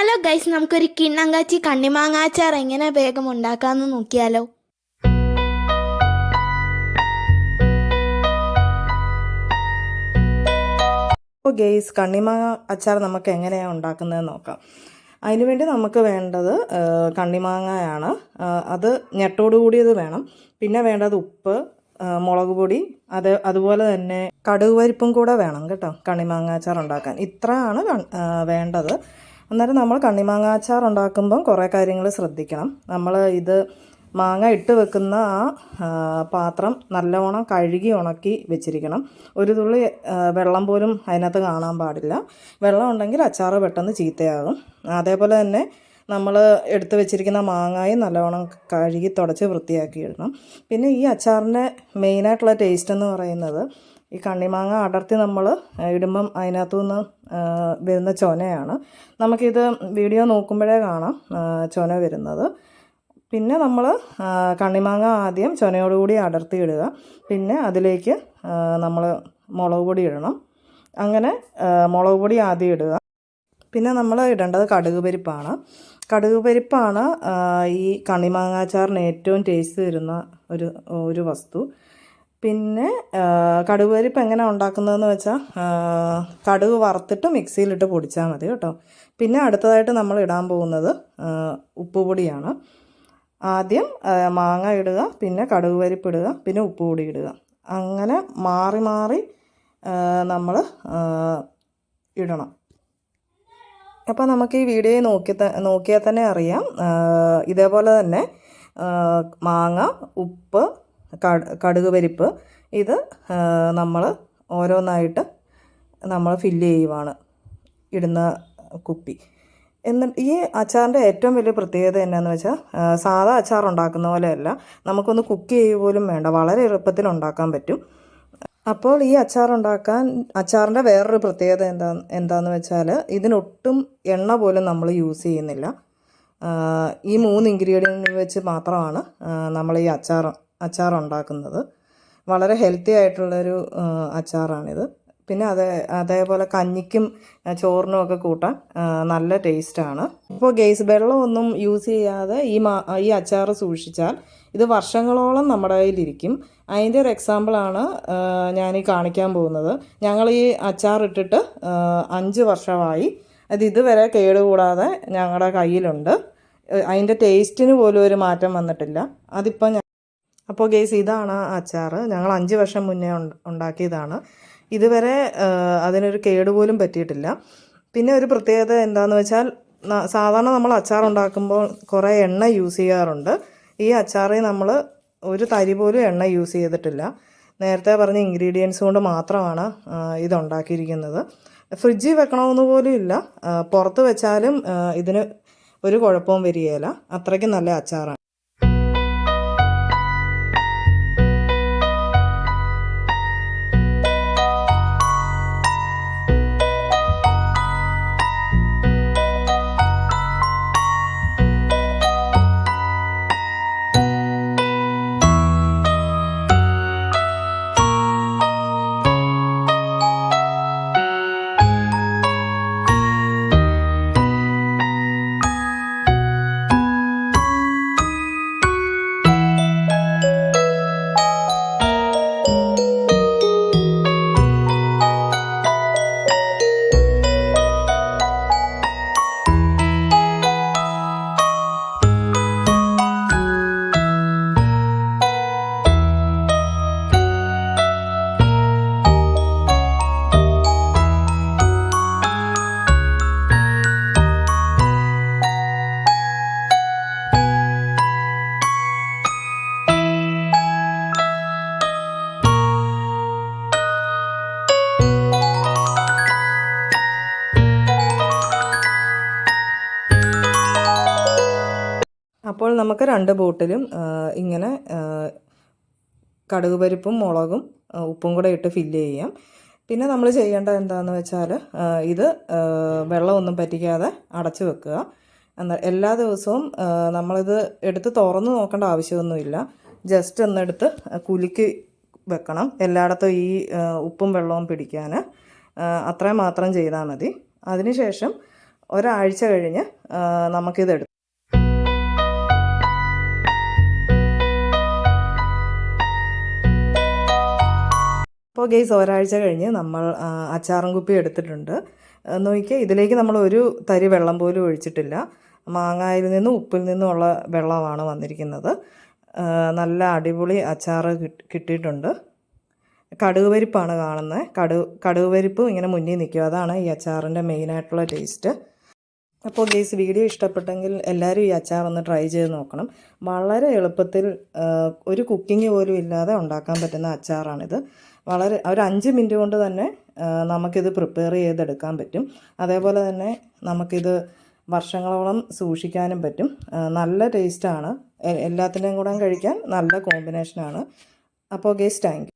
Hello guys നമുക്കൊരു കിണ്ണങ്കാച്ചി കണ്ണിമാങ്ങാച്ചാർ എങ്ങനെ വേഗം ഉണ്ടാക്കാന്ന് നോക്കിയാലോ? അപ്പോൾ ഗെയ്സ് കണ്ണിമാങ്ങ അച്ചാർ നമുക്ക് എങ്ങനെയാണ് ഉണ്ടാക്കുന്നത് നോക്കാം. അതിനുവേണ്ടി നമുക്ക് വേണ്ടത് കണ്ണിമാങ്ങയാണ്. അത് ഞെട്ടോടു കൂടിയത് വേണം. പിന്നെ വേണ്ടത് ഉപ്പ് മുളക് പൊടി അത് അതുപോലെ തന്നെ കടുക് പരിപ്പും കൂടെ വേണം കേട്ടോ കണ്ണിമാങ്ങ അച്ചാർ ഉണ്ടാക്കാൻ. ഇത്രയാണ് വേണ്ടത്. അന്നേരം നമ്മൾ കണ്ണിമാങ്ങ അച്ചാർ ഉണ്ടാക്കുമ്പം കുറേ കാര്യങ്ങൾ ശ്രദ്ധിക്കണം. നമ്മൾ ഇത് മാങ്ങ ഇട്ട് വെക്കുന്ന ആ പാത്രം നല്ലവണ്ണം കഴുകി ഉണക്കി വെച്ചിരിക്കണം. ഒരു തുള്ളി വെള്ളം പോലും അതിനകത്ത് കാണാൻ പാടില്ല. വെള്ളം ഉണ്ടെങ്കിൽ അച്ചാർ പെട്ടെന്ന് ചീത്തയാകും. അതേപോലെ തന്നെ നമ്മൾ എടുത്തു വെച്ചിരിക്കുന്ന മാങ്ങായും നല്ലവണ്ണം കഴുകി തുടച്ച് വൃത്തിയാക്കി ഇടണം. പിന്നെ ഈ അച്ചാറിന്റെ മെയിനായിട്ടുള്ള ടേസ്റ്റ് എന്ന് പറയുന്നത് ഈ കണ്ണിമാങ്ങ അടർത്തി നമ്മൾ ഇടുമ്പം അതിനകത്തു നിന്ന് വരുന്ന ചൊനയാണ്. നമുക്കിത് വീഡിയോ നോക്കുമ്പോഴേ കാണാം ചൊന വരുന്നത്. പിന്നെ നമ്മൾ കണ്ണിമാങ്ങ ആദ്യം ചൊനയോടുകൂടി അടർത്തി ഇടുക പിന്നെ അതിലേക്ക് നമ്മൾ മുളക് പൊടി ഇടണം. അങ്ങനെ മുളക് പൊടി ആദ്യം ഇടുക. പിന്നെ നമ്മൾ ഇടേണ്ടത് കടുക് പരിപ്പാണ്. കടുക് പരിപ്പാണ് ഈ കണ്ണിമാങ്ങാച്ചാറിന് ഏറ്റവും ടേസ്റ്റ് തരുന്ന ഒരു ഒരു വസ്തു. പിന്നെ കടുക് പരിപ്പ് എങ്ങനെ ഉണ്ടാക്കുന്നതെന്ന് വെച്ചാൽ കടുക് വറുത്തിട്ട് മിക്സിയിലിട്ട് പൊടിച്ചാൽ മതി കേട്ടോ. പിന്നെ അടുത്തതായിട്ട് നമ്മൾ ഇടാൻ പോകുന്നത് ഉപ്പുപൊടിയാണ്. ആദ്യം മാങ്ങ ഇടുക പിന്നെ കടുക് പരിപ്പ് ഇടുക പിന്നെ ഉപ്പുപൊടി ഇടുക. അങ്ങനെ മാറി മാറി നമ്മൾ ഇടണം. അപ്പോൾ നമുക്ക് ഈ വീഡിയോ നോക്കി നോക്കിയാൽ തന്നെ അറിയാം ഇതേപോലെ തന്നെ മാങ്ങ ഉപ്പ് കടുക് പരിപ്പ് ഇത് നമ്മൾ ഓരോന്നായിട്ട് നമ്മൾ ഫില്ല് ചെയ്യുവാണ്. ഇടുന്ന കുപ്പി. എന്നിട്ട് ഈ അച്ചാറിന്റെ ഏറ്റവും വലിയ പ്രത്യേകത എന്നാന്ന് വെച്ചാൽ സാധാ അച്ചാർ ഉണ്ടാക്കുന്ന പോലെയല്ല. നമുക്കൊന്ന് കുക്ക് ചെയ്യുക പോലും വേണ്ട. വളരെ എളുപ്പത്തിൽ ഉണ്ടാക്കാൻ പറ്റും. അപ്പോൾ ഈ അച്ചാർ ഉണ്ടാക്കാൻ അച്ചാറിന്റെ വേറൊരു പ്രത്യേകത എന്താ എന്താന്ന് വെച്ചാൽ ഇതിനൊട്ടും എണ്ണ പോലും നമ്മൾ യൂസ് ചെയ്യുന്നില്ല. ഈ മൂന്ന് ഇൻഗ്രീഡിയന്റ് വെച്ച് മാത്രമാണ് നമ്മൾ ഈ അച്ചാർ അച്ചാർ ഉണ്ടാക്കുന്നത് വളരെ ഹെൽത്തി ആയിട്ടുള്ളൊരു അച്ചാറാണിത്. പിന്നെ അതേ അതേപോലെ കഞ്ഞിക്കും ചോറിനും ഒക്കെ കൂട്ടാൻ നല്ല ടേസ്റ്റാണ് ഇപ്പോൾ ഗേസ് വെള്ളമൊന്നും യൂസ് ചെയ്യാതെ ഈ മാ ഈ അച്ചാർ സൂക്ഷിച്ചാൽ ഇത് വർഷങ്ങളോളം നമ്മുടെ കയ്യിലിരിക്കും. അതിന്റെ ഒരു എക്സാമ്പിളാണ് ഞാൻ ഈ കാണിക്കാൻ പോകുന്നത്. ഞങ്ങൾ ഈ അച്ചാർ ഇട്ടിട്ട് അഞ്ച് വർഷമായി. അത് ഇതുവരെ കേടുകൂടാതെ ഞങ്ങളുടെ കയ്യിലുണ്ട്. അതിന്റെ ടേസ്റ്റിന് പോലും ഒരു മാറ്റം വന്നിട്ടില്ല. അതിപ്പോൾ അപ്പോൾ ഗേസ് ഇതാണ് അച്ചാർ ഞങ്ങൾ അഞ്ച് വർഷം മുന്നേ ഉണ്ടാക്കിയതാണ്. ഇതുവരെ അതിനൊരു കേടുപോലും പറ്റിയിട്ടില്ല. പിന്നെ ഒരു പ്രത്യേകത എന്താണെന്ന് വെച്ചാൽ സാധാരണ നമ്മൾ അച്ചാർ ഉണ്ടാക്കുമ്പോൾ കുറേ എണ്ണ യൂസ് ചെയ്യാറുണ്ട്. ഈ അച്ചാറിൽ നമ്മൾ ഒരു തരി പോലും എണ്ണ യൂസ് ചെയ്തിട്ടില്ല. നേരത്തെ പറഞ്ഞ ഇൻഗ്രീഡിയൻസ് കൊണ്ട് മാത്രമാണ് ഇതുണ്ടാക്കിയിരിക്കുന്നത് ഫ്രിഡ്ജിൽ വെക്കണമെന്ന് പോലും ഇല്ല. പുറത്ത് വെച്ചാലും ഇതിന് ഒരു കുഴപ്പവും വരികയില്ല. അത്രയ്ക്ക് നല്ല അച്ചാറാണ്. അപ്പോൾ നമുക്ക് രണ്ട് ബോട്ടിലും ഇങ്ങനെ കടുക് പരിപ്പും മുളകും ഉപ്പും കൂടെ ഇട്ട് ഫില്ല് ചെയ്യാം. പിന്നെ നമ്മൾ ചെയ്യേണ്ടത് എന്താണെന്ന് വെച്ചാൽ ഇത് വെള്ളമൊന്നും പറ്റിക്കാതെ അടച്ചു വെക്കുക. എന്നാൽ എല്ലാ ദിവസവും നമ്മളിത് എടുത്ത് തുറന്ന് നോക്കേണ്ട ആവശ്യമൊന്നുമില്ല. ജസ്റ്റ് ഒന്നെടുത്ത് കുലുക്കി വെക്കണം. എല്ലായിടത്തും ഈ ഉപ്പും വെള്ളവും പിടിക്കാൻ അത്രയും മാത്രം ചെയ്താൽ മതി. അതിനുശേഷം ഒരാഴ്ച കഴിഞ്ഞ് ആ, അപ്പോൾ ഗെയ്സ് ഒരാഴ്ച കഴിഞ്ഞ് നമ്മൾ അച്ചാറും കുപ്പി എടുത്തിട്ടുണ്ട്. നോക്കിയാൽ ഇതിലേക്ക് നമ്മൾ ഒരു തരി വെള്ളം പോലും ഒഴിച്ചിട്ടില്ല. മാങ്ങായിൽ നിന്നും ഉപ്പിൽ നിന്നുമുള്ള വെള്ളമാണ് വന്നിരിക്കുന്നത്. നല്ല അടിപൊളി അച്ചാറ് കിട്ടി- കിട്ടിയിട്ടുണ്ട്. കടുക് പരിപ്പാണ് കാണുന്നത് കടുക് കടുക് പരിപ്പും ഇങ്ങനെ മുന്നിൽ നിൽക്കും. അതാണ് ഈ അച്ചാറിന്റെ മെയിനായിട്ടുള്ള ടേസ്റ്റ്. അപ്പോൾ ഗെയ്സ് വീഡിയോ ഇഷ്ടപ്പെട്ടെങ്കിൽ എല്ലാവരും ഈ അച്ചാർ ഒന്ന് ട്രൈ ചെയ്ത് നോക്കണം. വളരെ എളുപ്പത്തിൽ ഒരു കുക്കിംഗ് പോലും ഇല്ലാതെ ഉണ്ടാക്കാൻ പറ്റുന്ന അച്ചാറാണിത്. വളരെ ഒരു അഞ്ച് മിനിറ്റ് കൊണ്ട് തന്നെ നമുക്കിത് പ്രിപ്പയർ ചെയ്തെടുക്കാൻ പറ്റും. അതേപോലെ തന്നെ നമുക്കിത് വർഷങ്ങളോളം സൂക്ഷിക്കാനും പറ്റും. നല്ല ടേസ്റ്റാണ്. എല്ലാത്തിന്റെയും കൂടെ കഴിക്കാൻ നല്ല കോമ്പിനേഷനാണ്. അപ്പോൾ ഗേസ് താങ്ക്